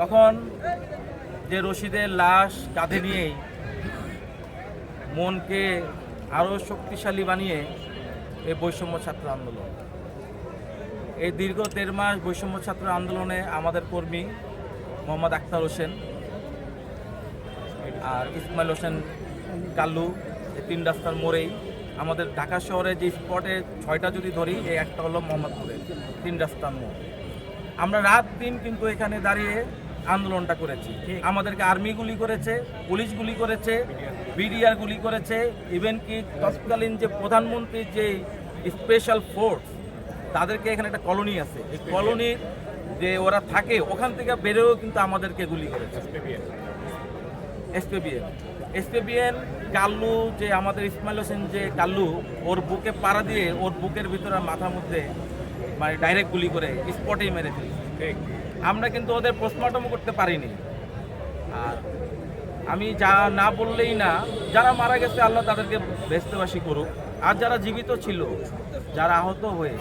তখন যে রশিদের লাশ কাঁধে নিয়েই মনকে আরও শক্তিশালী বানিয়ে এই বৈষম্য ছাত্র আন্দোলন। এই দীর্ঘ দেড় মাস বৈষম্য ছাত্র আন্দোলনে আমাদের কর্মী মোহাম্মদ আখতার হোসেন আর ইসমাইল হোসেন কাল্লু, এই তিন রাস্তার মোড়েই আমাদের ঢাকা শহরে যে স্পটে ছয়টা যদি ধরি, এই একটা হলো মোহাম্মদপুরের তিন রাস্তার মোড়। আমরা রাত দিন কিন্তু এখানে দাঁড়িয়ে আন্দোলনটা করেছি। আমাদেরকে আর্মি গুলি করেছে পুলিশ গুলি করেছে বিডিআর গুলি করেছে ইভেন কি তৎকালীন যে প্রধানমন্ত্রীর যে স্পেশাল ফোর্স তাদেরকে এখানে একটা কলোনি আছে। এই কলোনির যে ওরা থাকে ওখান থেকে বেরোও কিন্তু আমাদেরকে গুলি করেছে। এসপিবিএন এসপিবিএন কাল্লু যে আমাদের ইসমাইল হোসেন যে কাল্লু ওর বুকে পাড়া দিয়ে ওর বুকের ভিতরে মাথার মধ্যে মানে ডাইরেক্ট গুলি করে স্পটেই মেরে দিল আমরা কিন্তু ওদের পোস্টমর্টম করতে পারিনি। আর আমি যা না বললেই না, যারা মারা গেছে, আল্লাহ তাদেরকে বেস্তবাসী করুক। আর যারা জীবিত ছিল, যারা আহত হয়ে,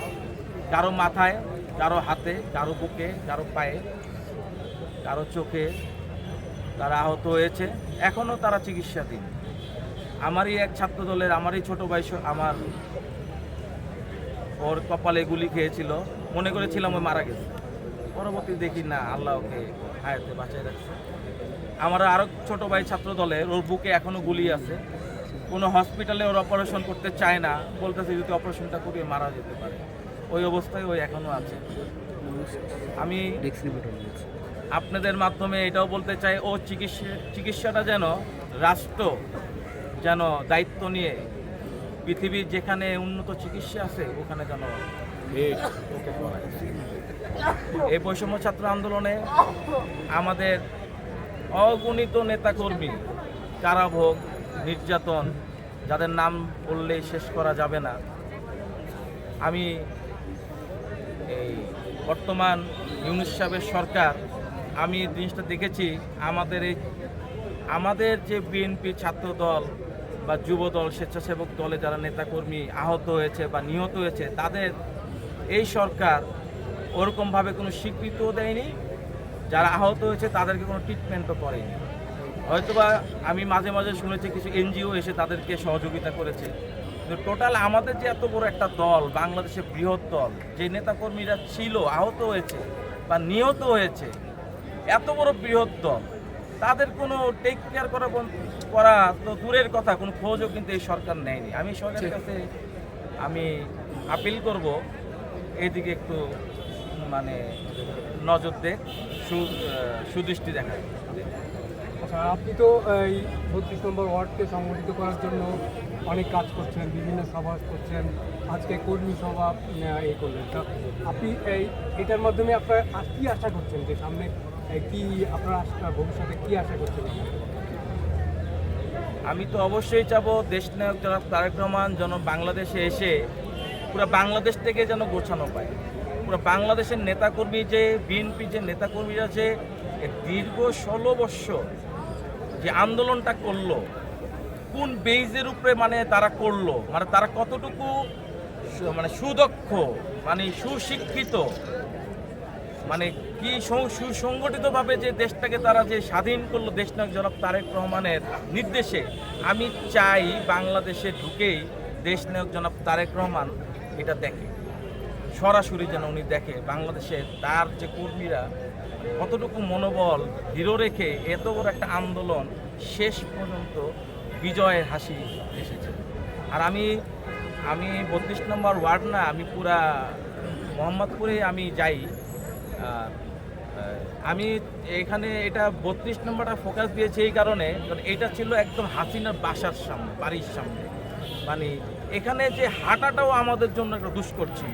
কারও মাথায়, কারও হাতে, কারও বুকে, কারও পায়ে, কারও চোখে তারা আহত হয়েছে এখনও তারা চিকিৎসাধীন। আমারই এক ছাত্র দলের আমারই ছোট ভাই আমার ওর কপালে গুলি খেয়েছিল। মনে করেছিলাম ও মারা গেছে। পরবর্তী দেখি না আল্লাহ ওকে হায়াতে বাঁচায় রাখছে। আমার আরও ছোট ভাই ছাত্র দলের ওর বুকে এখনও গুলি আছে। কোনো হসপিটালে ওর অপারেশন করতে চায় না বলতেছে যদি অপারেশনটা করিয়ে মারা যেতে পারে। ওই অবস্থায় ওই এখনও আছে। আমি আপনাদের মাধ্যমে এটাও বলতে চাই ও চিকিৎসা চিকিৎসাটা যেন রাষ্ট্র যেন দায়িত্ব নিয়ে পৃথিবীর যেখানে উন্নত চিকিৎসা আছে ওখানে যেন এই বৈষম্য ছাত্র আন্দোলনে আমাদের অগণিত নেতাকর্মী কারাভোগ নির্যাতন যাদের নাম বললেই শেষ করা যাবে না। আমি এই বর্তমান ইউনুস সাহেবের সরকার আমি জিনিসটা দেখেছি আমাদের এই আমাদের যে বিএনপি ছাত্র দল বা যুব দল স্বেচ্ছাসেবক দলে যারা নেতাকর্মী আহত হয়েছে বা নিহত হয়েছে, তাদের এই সরকার ওরকমভাবে কোনো স্বীকৃতিও দেয়নি। যারা আহত হয়েছে, তাদেরকে কোনো ট্রিটমেন্টও করেনি। হয়তোবা আমি মাঝে মাঝে শুনেছি, কিছু এনজিও এসে তাদেরকে সহযোগিতা করেছে। কিন্তু টোটাল আমাদের যে এত বড় একটা দল, বাংলাদেশের বৃহৎ দল, যে নেতাকর্মীরা ছিল, আহত হয়েছে বা নিহত হয়েছে, এত বড় বৃহৎ দল তাদের কোনো টেক কেয়ার করা করা তো দূরের কথা কোনো খোঁজও কিন্তু এই সরকার নেয়নি। আমি সরকারের কাছে আমি আপিল করব এদিকে একটু মানে নজর দেখ সুদৃষ্টি দেখায়। আচ্ছা আপনি তো এই বত্রিশ নম্বর ওয়ার্ডকে সংগঠিত করার জন্য অনেক কাজ করছেন, বিভিন্ন সভা করছেন, আজকে কর্মী সভা এই করলেন। তা আপনি এই, এটার মাধ্যমে আপনার কি আশা করছেন যে সামনে কি আপনার ভবিষ্যতে কি আশা করছেন? আমি তো অবশ্যই চাবো দেশ নায়ক জনাব তারেক রহমান যেন বাংলাদেশে এসে পুরো বাংলাদেশ থেকে যেন গোছানো পায়। পুরো বাংলাদেশের নেতাকর্মী যে, বিএনপি যে নেতাকর্মীরা যে দীর্ঘ ষোলো বৎসর যে আন্দোলনটা করল, কোন বেইজের উপরে মানে তারা করল মানে তারা কতটুকু মানে সুদক্ষ মানে সুশিক্ষিত মানে কি সুসংগঠিতভাবে যে দেশটাকে তারা যে স্বাধীন করল দেশনায়ক জনাব তারেক রহমানের নির্দেশে, আমি চাই বাংলাদেশে ঢুকেই দেশনায়ক জনাব তারেক রহমান এটা দেখে। সরাসরি যেন উনি দেখে বাংলাদেশে তার যে কর্মীরা কতটুকু মনোবল দৃঢ় রেখে এত বড় একটা আন্দোলন শেষ পর্যন্ত বিজয়ের হাসি এসেছে। আর আমি আমি বত্রিশ নম্বর ওয়ার্ড না, আমি পুরা মোহাম্মদপুরে আমি যাই আমি এখানে এটা বত্রিশ নম্বরটা ফোকাস দিয়েছি এই কারণে, কারণ এটা ছিল একদম হাসিনার বাসার সামনে, বাড়ির সামনে। মানে এখানে যে হাঁটাটাও আমাদের জন্য একটা দুষ্কর ছিল।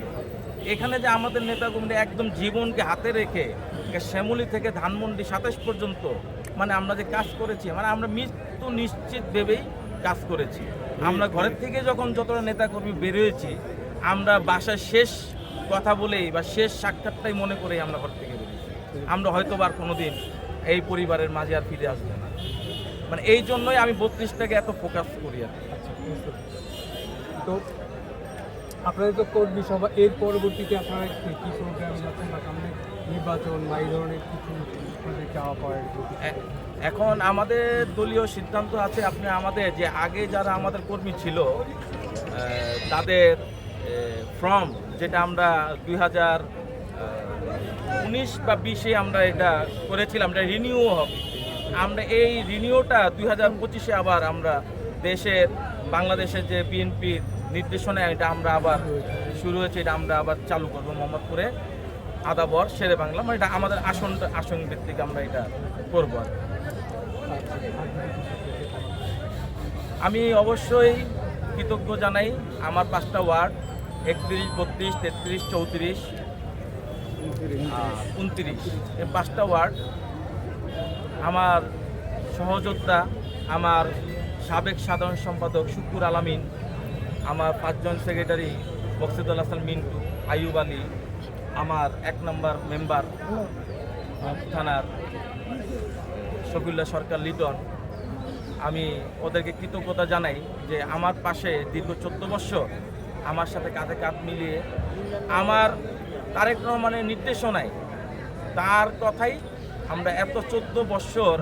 এখানে যে আমাদের নেতাকর্মীরা একদম জীবনকে হাতে রেখে শ্যামলি থেকে ধানমন্ডি সাতাশ পর্যন্ত মানে আমরা যে কাজ করেছি মানে আমরা মৃত্যু নিশ্চিত ভেবেই কাজ করেছি আমরা ঘরের থেকে যখন যতটা নেতাকর্মী বেরিয়েছি, আমরা বাসায় শেষ কথা বলেই বা শেষ সাক্ষাৎটাই মনে করেই আমরা ঘর থেকে বেরিয়েছি আমরা হয়তো আর কোনোদিন এই পরিবারের মাঝে আর ফিরে আসব না মানে এই জন্যই আমি বত্রিশটাকে এত ফোকাস করি আর। আচ্ছা। তো আপনাদের তো কর্মী সভা এর পরবর্তীতে আপনারা কি প্রোগ্রাম যাচ্ছেন বা সামনে নির্বাচন বা এই ধরনের কিছু এখন আমাদের দলীয় সিদ্ধান্ত আছে, আপনি আমাদের যে আগে যারা আমাদের কর্মী ছিল তাদের ফর্ম যেটা আমরা দুই হাজার উনিশ বা বিশে আমরা এটা করেছিলাম, এটা রিনিউ হবে। আমরা এই রিনিউটা দুই হাজার পঁচিশে আবার আমরা দেশের, বাংলাদেশের যে বিএনপির নির্দেশনায় এটা আমরা আবার শুরু হয়েছে, এটা আমরা আবার চালু করব মোহাম্মদপুরে। আদাবর শেরে বাংলা মানে এটা আমাদের আসন আসন ভিত্তিক আমরা এটা করব আর আমি অবশ্যই কৃতজ্ঞ জানাই আমার পাঁচটা ওয়ার্ড, একত্রিশ, বত্রিশ, তেত্রিশ, চৌত্রিশ উনত্রিশ। এই পাঁচটা ওয়ার্ড আমার সহযোদ্ধা, আমার সাবেক সাধারণ সম্পাদক শুকুর আলামিন আমার পাঁচজন সেক্রেটারি বক্সিদুল হাসান, মিন্টু, আইয়ুব আলী, আমার এক নম্বর মেম্বার থানার শফিউল্লাহ সরকার লিটন। আমি ওদেরকে কৃতজ্ঞতা জানাই যে আমার পাশে দীর্ঘ চোদ্দ বছর আমার সাথে কাঁধে কাঁধ মিলিয়ে আমার তারেক রহমানের নির্দেশনায় তার কথাই আমরা এত চোদ্দ বছর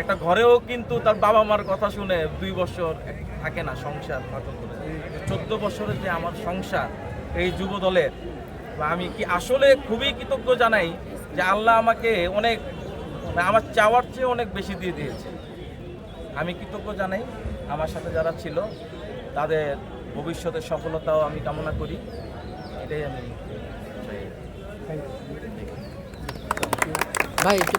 একটা ঘরেও কিন্তু তার বাবা মার কথা শুনে দুই বছর থাকে না সংসার করে। চোদ্দ বছরের যে আমার সংসার এই যুব দলের বা আমি কি আসলে খুবই কৃতজ্ঞ জানাই যে আল্লাহ আমাকে অনেক মানে আমার চাওয়ার চেয়ে অনেক বেশি দিয়ে দিয়েছে। আমি কৃতজ্ঞ জানাই আমার সাথে যারা ছিল তাদের ভবিষ্যতের সফলতাও আমি কামনা করি। এটাই আমি থ্যাংক ইউ ভাই একটু